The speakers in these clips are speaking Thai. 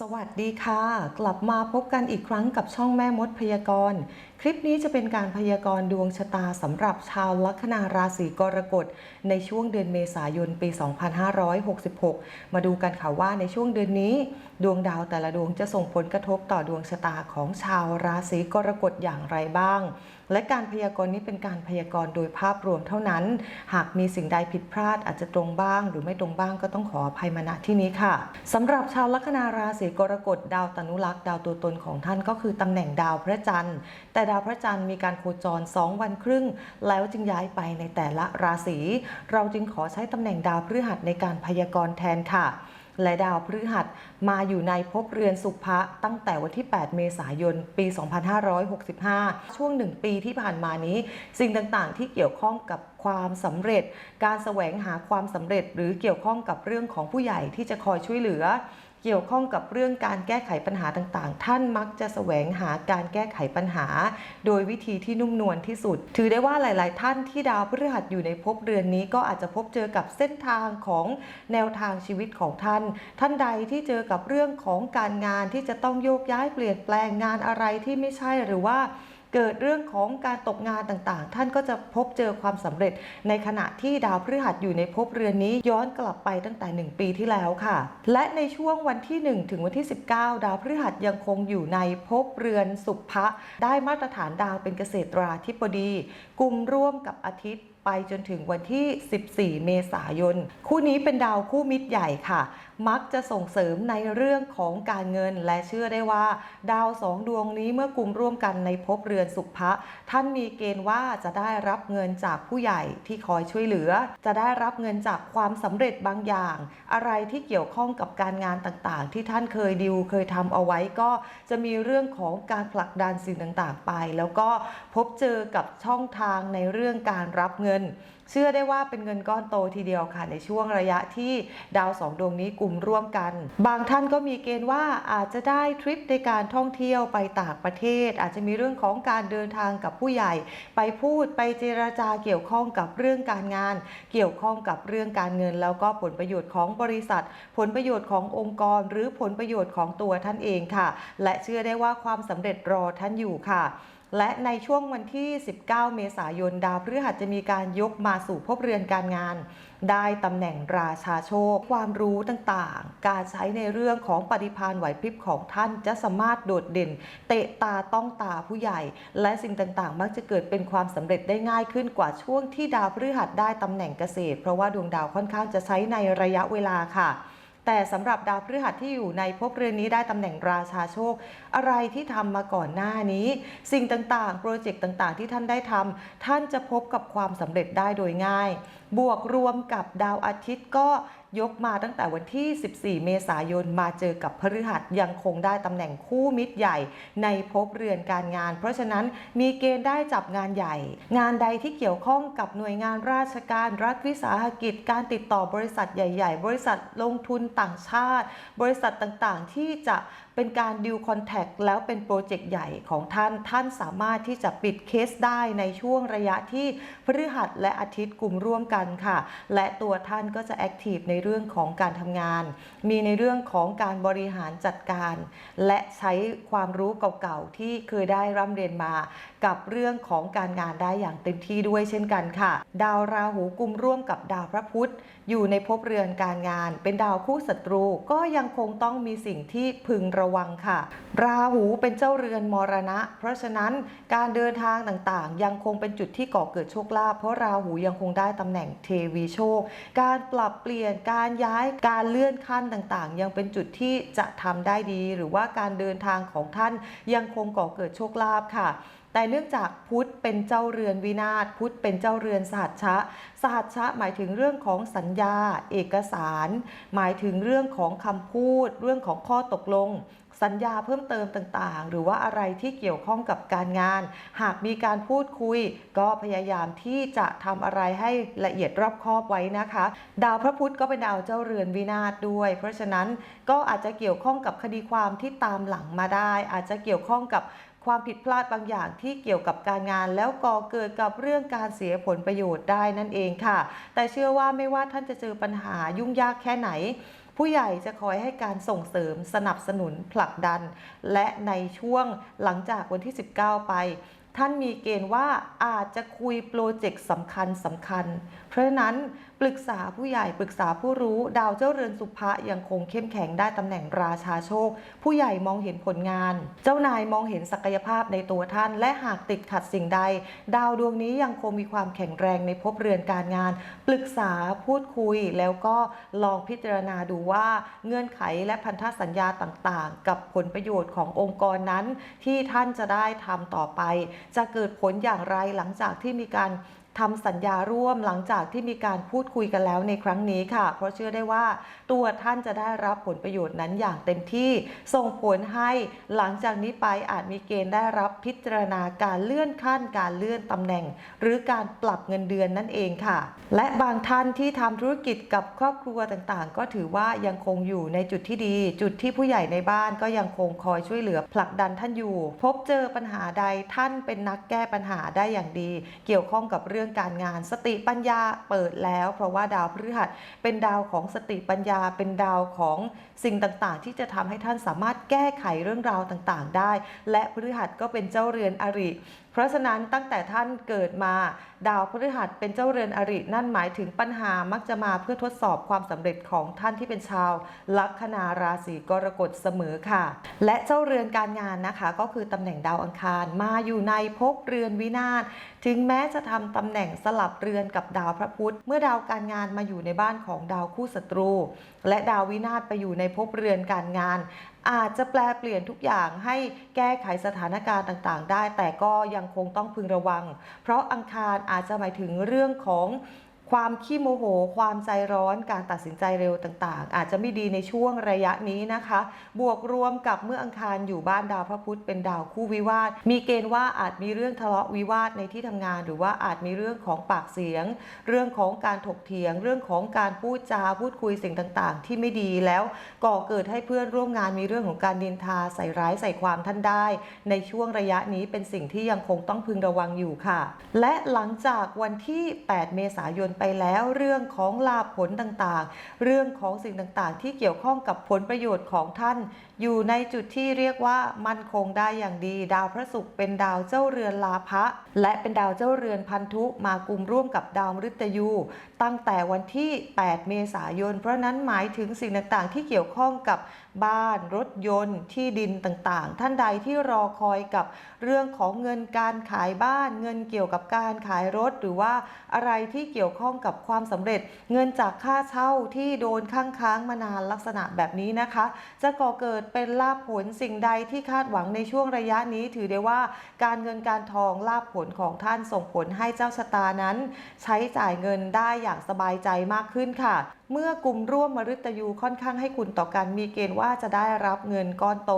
สวัสดีค่ะ กลับมาพบกันอีกครั้งกับช่องแม่มดพยากรณ์ คลิปนี้จะเป็นการพยากรณ์ดวงชะตาสำหรับชาวลัคนาราศีกรกฎในช่วงเดือนเมษายนปี 2566 มาดูกันค่ะว่าในช่วงเดือนนี้ ดวงดาวแต่ละดวงจะส่งผลกระทบต่อดวงชะตาของชาวราศีกรกฎอย่างไรบ้าง และการพยากรณ์นี้เป็นการพยากรณ์โดยภาพรวมเท่านั้น หากมีสิ่งใดผิดพลาดอาจจะตรงบ้าง หรือไม่ตรงบ้างก็ต้องขออภัยมาณที่นี้ค่ะสำหรับชาวลัคนาราศีกรกฎดาวตนุรักษ์ดาวตัวตนของท่านก็คือตำแหน่งดาวพระจันทร์ แต่ดาวพระจันทร์มีการโคจร 2 วันครึ่ง แล้วจึงย้ายไปในแต่ละราศีเราจึงขอใช้ตำแหน่งดาวพฤหัสในการพยากรณ์แทนค่ะ และดาวพฤหัสมาอยู่ในภพเรือนสุภะตั้งแต่วันที่ 8 เมษายน ปี 2565 ช่วงหนึ่งปีที่ผ่านมานี้ สิ่งต่างๆ ที่เกี่ยวข้องกับความสำเร็จ การแสวงหาความสำเร็จ หรือเกี่ยวข้องกับเรื่องของผู้ใหญ่ที่จะคอยช่วยเหลือ เกี่ยวข้องกับเรื่องการแก้ไขปัญหาต่างๆ ท่านมักจะแสวงหาการแก้ไขปัญหา โดยวิธีที่นุ่มนวลที่สุด ถือได้ว่าหลาย ๆ ท่านที่ดาวพฤหัสอยู่ในภพเรือนนี้ก็อาจจะพบเจอกับเส้นทางของแนวทางชีวิตของท่าน ท่านใดที่เจอกับเรื่องของการงานที่จะต้องโยกย้ายเปลี่ยนแปลงงานอะไรที่ไม่ใช่หรือว่า เกิดเรื่องของการตกงานต่างๆ ท่านก็จะพบเจอความสำเร็จ ในขณะที่ดาวพฤหัสอยู่ในภพเรือนนี้ย้อนกลับไปตั้งแต่ 1 ปีที่แล้วค่ะ และในช่วงวันที่ 1 ถึงวันที่ 19 ดาวพฤหัสยังคงอยู่ในภพเรือนสุภะได้มาตรฐานดาวเป็นเกษตราธิบดีกลุ่มร่วมกับอาทิตย์ไปจนถึงวันที่ 14 เมษายน คู่นี้เป็นดาวคู่มิตรใหญ่ค่ะ มักจะส่งเสริมในเรื่องของการเงินและเชื่อได้ว่า ดาวสองดวงนี้เมื่อกลุ่มร่วมกันในภพเรือนสุภะท่านมีเกณฑ์ว่าจะได้รับเงินจากผู้ใหญ่ที่คอยช่วยเหลือ จะได้รับเงินจากความสำเร็จบางอย่าง อะไรที่เกี่ยวข้องกับการงานต่างๆ ที่ท่านเคยดิวเคยทำเอาไว้ก็จะมีเรื่องของการผลักดันสิ่งต่างๆไป แล้วก็พบเจอกับช่องทางในเรื่องการรับเงิน เชื่อได้ว่าเป็นเงินก้อนโตทีเดียวค่ะในช่วงระยะที่ดาวสองดวงนี้กลุ่มร่วมกัน บางท่านก็มีเกณฑ์ว่าอาจจะได้ทริปในการท่องเที่ยวไปต่างประเทศ อาจจะมีเรื่องของการเดินทางกับผู้ใหญ่ ไปพูดไปเจราจาเกี่ยวข้องกับเรื่องการงาน เกี่ยวข้องกับเรื่องการเงิน แล้วก็ผลประโยชน์ของบริษัท ผลประโยชน์ขององค์กร หรือผลประโยชน์ของตัวท่านเองค่ะ และเชื่อได้ว่าความสำเร็จรอท่านอยู่ค่ะ และในช่วงวันที่ 19 เมษายน ดาวพฤหัสจะมีการยกมาสู่ภพเรือนการงาน ได้ตำแหน่งราชาโชค ความรู้ต่างๆ การใช้ในเรื่องของปฏิภาณไหวพริบของท่านจะสามารถโดดเด่น เตะตาต้องตาผู้ใหญ่ และสิ่งต่างๆ มักจะเกิดเป็นความสำเร็จได้ง่ายขึ้นกว่าช่วงที่ดาวพฤหัสได้ตำแหน่งเกษตร เพราะว่าดวงดาวค่อนข้างจะใช้ในระยะเวลาค่ะ แต่สำหรับดาวพฤหัสที่อยู่ในภพเรือนนี้ได้ตำแหน่งราชาโชค อะไรที่ทำมาก่อนหน้านี้ สิ่งต่างๆ โปรเจกต์ต่างๆ ที่ท่านได้ทำท่านจะพบกับความสำเร็จได้โดยง่าย บวกรวมกับดาวอาทิตย์ก็ ยกมาตั้งแต่วันที่ 14 เมษายนมาเจอกับพฤหัสยังคงได้ตำแหน่งคู่มิตรใหญ่ในภพเรือนการงาน เพราะฉะนั้นมีเกณฑ์ได้จับงานใหญ่ งานใดที่เกี่ยวข้องกับหน่วยงานราชการรัฐวิสาหกิจ การติดต่อบริษัทใหญ่ ๆ บริษัทลงทุนต่างชาติ บริษัทต่างๆ ที่จะเป็นการดิวคอนแทคแล้วเป็นโปรเจกต์ใหญ่ของท่านท่านสามารถที่จะปิดเคสได้ในช่วงระยะที่พฤหัสและอาทิตย์กลุ่มร่วมกันค่ะ และตัวท่านก็จะแอคทีฟในเรื่องของการทำงาน มีในเรื่องของการบริหารจัดการ และใช้ความรู้เก่าๆที่เคยได้ร่ำเรียนมา กับเรื่องของการงานได้อย่างเต็มที่ด้วยเช่นกันค่ะ ดาวราหูกุมร่วมกับดาวพระพุธ อยู่ในภพเรือนการงาน เป็นดาวคู่ศัตรู ก็ยังคงต้องมีสิ่งที่พึงระวังค่ะ ราหูเป็นเจ้าเรือนมรณะ เพราะฉะนั้นการเดินทางต่างๆ ยังคงเป็นจุดที่ก่อเกิดโชคลาภเพราะราหูยังคงได้ตำแหน่งเทวีโชค การปรับเปลี่ยนการย้ายการเลื่อนขั้นต่างๆ ยังเป็นจุดที่จะทำได้ดี หรือว่าการเดินทางของท่านยังคงก่อเกิดโชคลาภค่ะ แต่เนื่องจากพุธเป็นเจ้าเรือนวินาศพุธเป็นเจ้าเรือนสหัชชะสหัชชะหมายถึงเรื่องของสัญญา เอกสาร หมายถึงเรื่องของคำพูด เรื่องของข้อตกลง สัญญาเพิ่มเติมต่างๆ หรือว่าอะไรที่เกี่ยวข้องกับการงาน หากมีการพูดคุย ก็พยายามที่จะทำอะไรให้ละเอียดรอบคอบไว้นะคะ ดาวพระพุธก็เป็นดาวเจ้าเรือนวินาศด้วย เพราะฉะนั้นก็อาจจะเกี่ยวข้องกับคดีความที่ตามหลังมาได้ อาจจะเกี่ยวข้องกับ ความผิดพลาดบางอย่างที่เกี่ยวกับการงาน แล้วก่อเกิดกับเรื่องการเสียผลประโยชน์ได้นั่นเองค่ะ แต่เชื่อว่าไม่ว่าท่านจะเจอปัญหายุ่งยากแค่ไหน ผู้ใหญ่จะคอยให้การส่งเสริมสนับสนุนผลักดัน และในช่วงหลังจากวันที่ 19 ไป ท่านมีเกณฑ์ว่าอาจจะคุยโปรเจกต์สำคัญสำคัญ เพราะฉะนั้นปรึกษาผู้ใหญ่ปรึกษาผู้รู้ ดาวเจ้าเรือนสุภะยังคงเข้มแข็งได้ตำแหน่งราชาโชค ผู้ใหญ่มองเห็นผลงาน เจ้านายมองเห็นศักยภาพในตัวท่าน และหากติดขัดสิ่งใด ดาวดวงนี้ยังคงมีความแข็งแรงในภพเรือนการงาน ปรึกษาพูดคุยแล้วก็ลองพิจารณาดูว่าเงื่อนไขและพันธสัญญาต่างๆ กับผลประโยชน์ขององค์กรนั้น ที่ท่านจะได้ทำต่อไปจะเกิดผลอย่างไรหลังจากที่มีการ ทำสัญญาร่วมหลังจากที่มีการพูดคุยกันแล้วในครั้งนี้ค่ะ เพราะเชื่อได้ว่าตัวท่านจะได้รับผลประโยชน์นั้นอย่างเต็มที่ ส่งผลให้หลังจากนี้ไปอาจมีเกณฑ์ได้รับพิจารณาการเลื่อนขั้น การเลื่อนตำแหน่ง หรือการปรับเงินเดือนนั่นเองค่ะ และบางท่านที่ทำธุรกิจกับครอบครัวต่างๆ ก็ถือว่ายังคงอยู่ในจุดที่ดี จุดที่ผู้ใหญ่ในบ้านก็ยังคงคอยช่วยเหลือผลักดันท่านอยู่ พบเจอปัญหาใดท่านเป็นนักแก้ปัญหาได้อย่างดี เกี่ยวข้องกับเรื่องรื่องการงาน สติปัญญาเปิดแล้ว เพราะว่าดาวพฤหัสเป็นดาวของสติปัญญา เป็นดาวของสิ่งต่างๆ ที่จะทำให้ท่านสามารถแก้ไขเรื่องราวต่างๆ ได้ และพฤหัสก็เป็นเจ้าเรือนอริ เพราะฉะนั้นตั้งแต่ท่านเกิดมา ดาวพฤหัสเป็นเจ้าเรือนอริ นั่นหมายถึงปัญหามักจะมาเพื่อทดสอบความสำเร็จของท่านที่เป็นชาว ลัคนาราศีกรกฎเสมอค่ะ และเจ้าเรือนการงานนะคะ ก็คือตำแหน่งดาวอังคารมาอยู่ในภพเรือนวินาศถึงแม้จะทำตำแหน่งสลับเรือนกับดาวพระพุธ เมื่อดาวการงานมาอยู่ในบ้านของดาวคู่ศัตรู และดาววินาศไปอยู่ในภพเรือนการงาน อาจจะแปลเปลี่ยนทุกอย่างให้แก้ไขสถานการณ์ต่าง ๆ ได้ แต่ก็ยังคงต้องพึงระวัง เพราะอังคารอาจจะหมายถึงเรื่องของ ความขี้โมโห ความใจร้อน การตัดสินใจเร็วต่างๆ อาจจะไม่ดีในช่วงระยะนี้นะคะ บวกรวมกับเมื่ออังคารอยู่บ้านดาวพระพุธเป็นดาวคู่วิวาท มีเกณฑ์ว่าอาจมีเรื่องทะเลาะวิวาทในที่ทำงาน หรือว่าอาจมีเรื่องของปากเสียง เรื่องของการถกเถียง เรื่องของการพูดจาพูดคุยสิ่งต่างๆ ที่ไม่ดีแล้วก่อเกิดให้เพื่อนร่วมงานมีเรื่องของการดินทาใส่ร้ายใส่ความท่านได้ ในช่วงระยะนี้เป็นสิ่งที่ยังคงต้องพึงระวังอยู่ค่ะ และหลังจากวันที่ 8 เมษายนไปแล้วเรื่องของลาผลต่างๆ เรื่องของสิ่งต่างๆ ที่เกี่ยวข้องกับผลประโยชน์ของท่าน อยู่ในจุดที่เรียกว่ามั่นคงได้อย่างดี ดาวพระศุกร์เป็นดาวเจ้าเรือนลาภะและเป็นดาวเจ้าเรือนพันธุมากุมร่วมกับดาวมฤตยู ตั้งแต่วันที่ 8 เมษายน เพราะนั้นหมายถึงสิ่งต่างๆ ที่เกี่ยวข้องกับบ้านรถยนต์ที่ดินต่างๆ ท่านใดที่รอคอยกับเรื่องของเงินการขายบ้าน เงินเกี่ยวกับการขายรถ หรือว่าอะไรที่เกี่ยวข้องกับความสำเร็จ เงินจากค่าเช่าที่โดนค้างค้างมานานลักษณะแบบนี้นะคะ จะก่อเกิดเป็นลาภผลสิ่งใดที่คาดหวังในช่วงระยะนี้ถือได้ว่าการเงินการทองลาภผลของท่านส่งผลให้เจ้าชะตานั้น ใช้จ่ายเงินได้อย่างสบายใจมากขึ้นค่ะ เมื่อกลุ่มร่วมมฤตยูค่อนข้างให้คุณต่อกัน มีเกณฑ์ว่าจะได้รับเงินก้อนโต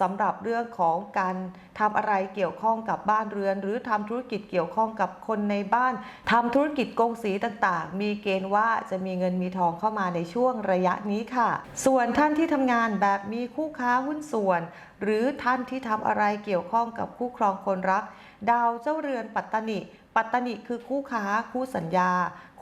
สำหรับเรื่องของการทำอะไรเกี่ยวข้องกับบ้านเรือน หรือทำธุรกิจเกี่ยวข้องกับคนในบ้านทำธุรกิจกงสีต่างๆ มีเกณฑ์ว่าจะมีเงินมีทองเข้ามาในช่วงระยะนี้ค่ะ ส่วนท่านที่ทำงานแบบมีคู่ค้าหุ้นส่วน หรือท่านที่ทำอะไรเกี่ยวข้องกับคู่ครองคนรัก ดาวเจ้าเรือนปัตตนิ ปัตตนิคือคู่ค้า คู่สัญญา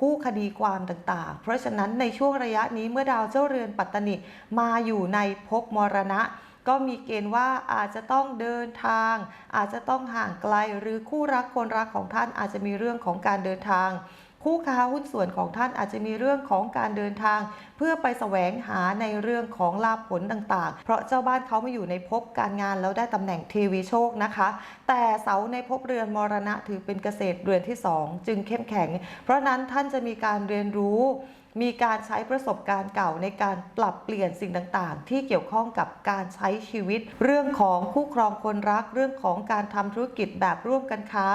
คู่คดีความต่างๆ เพราะฉะนั้นในช่วงระยะนี้เมื่อดาวเจ้าเรือนปัตตนิมาอยู่ในภพมรณะ ก็มีเกณฑ์ว่าอาจจะต้องเดินทาง อาจจะต้องห่างไกลหรือคู่รักคนรักของท่านอาจจะมีเรื่องของการเดินทาง คู่ค้าหุ้นส่วนของท่านอาจจะมีเรื่องของการเดินทาง เพื่อไปแสวงหาในเรื่องของลาภผลต่างๆ เพราะเจ้าบ้านเขามาอยู่ในภพการงานแล้วได้ตำแหน่งเทวีโชคนะคะ แต่เสาในภพเรือนมรณะถือเป็นเกษตรเรือนที่ 2 จึงเข้มแข็ง เพราะนั้นท่านจะมีการเรียนรู้ มีการใช้ประสบการณ์เก่าในการปรับเปลี่ยนสิ่งต่างๆ ที่เกี่ยวข้องกับการใช้ชีวิต เรื่องของคู่ครองคนรักเรื่องของการทำธุรกิจแบบร่วมกันค้า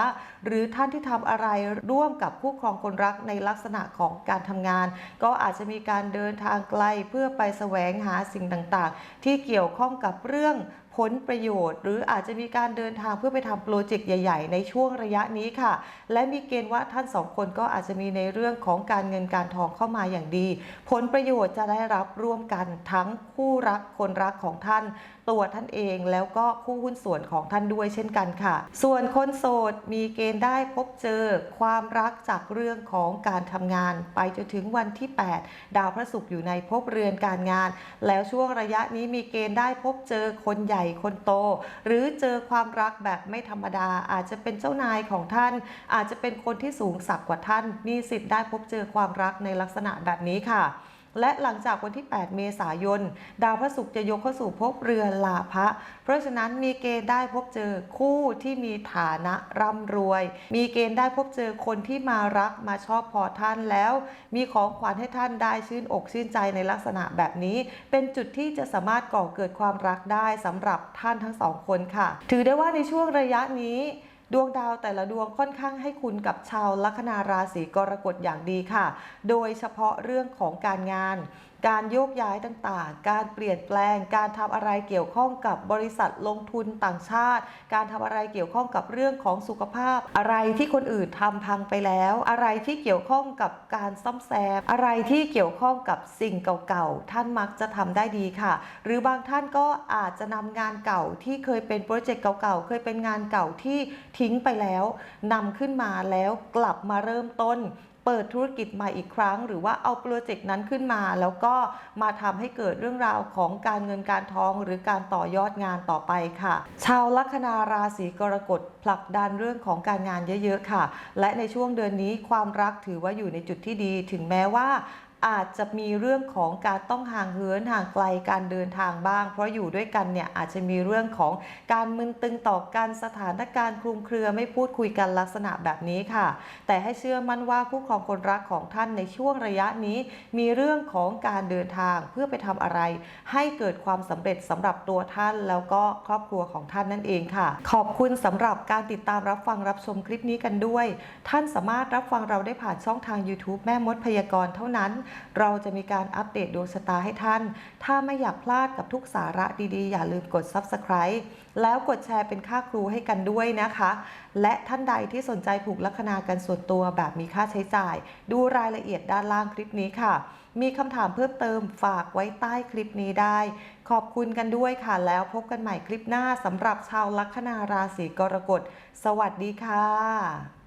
หรือท่านที่ทำอะไรร่วมกับคู่ครองคนรักในลักษณะของการทำงาน ก็อาจจะมีการเดินทางไกลเพื่อไปแสวงหาสิ่งต่างๆ ที่เกี่ยวข้องกับเรื่อง ผลประโยชน์ หรืออาจจะมีการเดินทางเพื่อไปทำโปรเจกต์ใหญ่ ๆ ในช่วงระยะนี้ค่ะ และมีเกณฑ์ว่าท่านสองคนก็อาจจะมีในเรื่องของการเงินการทองเข้ามาอย่างดี ผลประโยชน์จะได้รับร่วมกันทั้งคู่รักคนรักของท่าน ตัวท่านเองแล้วก็คู่หุ้นส่วนของท่านด้วยเช่นกันค่ะ ส่วนคนโสดมีเกณฑ์ได้พบเจอความรักจากเรื่องของการทำงาน ไปจนถึงวันที่ 8 ดาวพระศุกร์อยู่ในภพเรือนการงาน แล้วช่วงระยะนี้มีเกณฑ์ได้พบเจอคนใหญ่คนโต หรือเจอความรักแบบไม่ธรรมดา อาจจะเป็นเจ้านายของท่าน อาจจะเป็นคนที่สูงสักกว่าท่าน มีสิทธิ์ได้พบเจอความรักในลักษณะแบบนี้ค่ะ และหลังจากวันที่ 8 เมษายน ดาวพระศุกร์จะยกเข้าสู่ภพเรือลาภะ เพราะฉะนั้นมีเกณฑ์ได้พบเจอคู่ที่มีฐานะร่ำรวย มีเกณฑ์ได้พบเจอคนที่มารักมาชอบพอท่านแล้ว มีของขวัญให้ท่านได้ชื่นอกชื่นใจในลักษณะแบบนี้ เป็นจุดที่จะสามารถก่อเกิดความรักได้สำหรับท่านทั้งสองคนค่ะ ถือได้ว่าในช่วงระยะนี้ ดวงดาวแต่ละดวงค่อนข้างให้คุณกับชาวลัคนาราศีกรกฎอย่างดีค่ะ โดยเฉพาะเรื่องของการงาน การโยกย้ายต่างๆ การเปลี่ยนแปลง การทำอะไรเกี่ยวข้องกับบริษัทลงทุนต่างชาติ การทำอะไรเกี่ยวข้องกับเรื่องของสุขภาพ อะไรที่คนอื่นทำพังไปแล้ว อะไรที่เกี่ยวข้องกับการซ่อมแซม อะไรที่เกี่ยวข้องกับสิ่งเก่าๆ ท่านมักจะทำได้ดีค่ะ หรือบางท่านก็อาจจะนำงานเก่าที่เคยเป็นโปรเจกต์เก่าๆ เคยเป็นงานเก่าที่ทิ้งไปแล้วนำขึ้นมาแล้วกลับมาเริ่มต้น เปิดธุรกิจใหม่อีกครั้ง หรือว่าเอาโปรเจกต์นั้นขึ้นมา แล้วก็มาทำให้เกิดเรื่องราวของการเงินการทอง หรือการต่อยอดงานต่อไปค่ะ ชาวลัคนาราศีกรกฎผลักดันเรื่องของการงานเยอะๆค่ะ และในช่วงเดือนนี้ความรักถือว่าอยู่ในจุดที่ดี ถึงแม้ว่า อาจจะมีเรื่องของการต้องห่างเหินห่างไกลการเดินทางบ้าง เพราะอยู่ด้วยกันเนี่ยอาจจะมีเรื่องของการมึนตึงต่อกันสถานการณ์คลุมเครือไม่พูดคุยกันลักษณะแบบนี้ค่ะ แต่ให้เชื่อมั่นว่าคู่ครองคนรักของท่านในช่วงระยะนี้ มีเรื่องของการเดินทางเพื่อไปทำอะไร ให้เกิดความสำเร็จสำหรับตัวท่านแล้วก็ครอบครัวของท่านนั่นเองค่ะ ขอบคุณสำหรับการติดตามรับฟังรับชมคลิปนี้กันด้วย ท่านสามารถรับฟังเราได้ผ่านช่องทาง YouTube แม่มดพยากรณ์เท่านั้นเราจะมีการอัปเดตดวงชะตาให้ท่าน ถ้าไม่อยากพลาดกับทุกสาระดีๆ อย่าลืมกด Subscribe แล้วกดแชร์เป็นค่าครูให้กันด้วยนะคะ และท่านใดที่สนใจผูกลัคนากันส่วนตัวแบบมีค่าใช้จ่าย ดูรายละเอียดด้านล่างคลิปนี้ค่ะ มีคำถามเพิ่มเติมฝากไว้ใต้คลิปนี้ได้ ขอบคุณกันด้วยค่ะ แล้วพบกันใหม่คลิปหน้าสำหรับชาวลัคนาราศีกรกฎ สวัสดีค่ะ